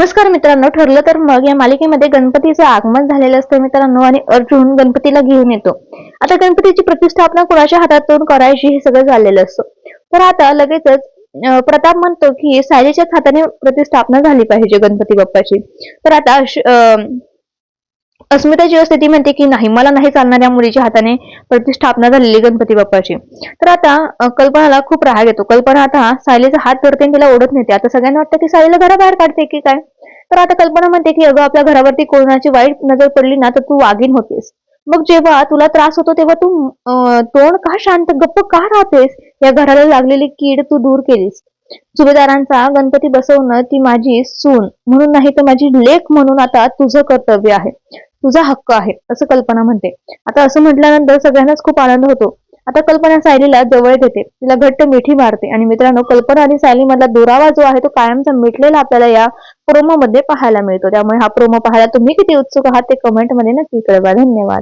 नमस्कार मित्रांनो ठरलं तर मग या मालिकेमध्ये गणपतीचं आगमन झालेलं असतं मित्रांनो आणि अर्जुन गणपतीला घेऊन येतो. आता गणपतीची प्रतिष्ठापना कोणाच्या हातातून करायची हे सगळं झालेलं असतं. तर आता लगेचच प्रताप म्हणतो की सायलीच्याच हाताने प्रतिष्ठापना झाली पाहिजे गणपती बाप्पाची. तर आता अं, अस्मिता जी असते ती म्हणते की नाही मला नाही चालणार या मुलीच्या हाताने प्रतिष्ठापना झालेली गणपती बाप्पाची. तर आता कल्पनाला खूप राग येतो. कल्पना आता सायलीचा हात धरते आणि तिला ओढत नेते. आता सगळ्यांना वाटतं की सायलीला घराबाहेर काढते की काय? तर आता कल्पना म्हणते की अगं आपल्या घरावरती कोणाची वाईट नजर पडली ना तर तू वागीन होतेस. मग जेव्हा तुला त्रास होतो तेव्हा तू तोंड का शांत गप्प का राहतेस? या घराला लागलेली कीड तू दूर केलीस. सुभेदारांचा गणपती बसवणं ती माझी सून. म्हणून नाही तर माझी लेख म्हणून आता तुझं कर्तव्य आहे. तुझा हक्क आहे असं कल्पना म्हणते. आता असं म्हटल्यानंतर सगळ्यांनाच खूप आनंद होतो. आता कल्पना सायलीला जवळ घेते. तिला घट्ट मिठी मारते. आणि मित्रांनो कल्पना आणि सायली मधला दुरावा जो आहे तो कायमचा मिटलेला आपल्याला या प्रोमो मध्ये पाहायला मिळतो. त्यामुळे हा प्रोमो पाहायला तुम्ही किती उत्सुक आहात ते कमेंटमध्ये नक्की कळवा. धन्यवाद.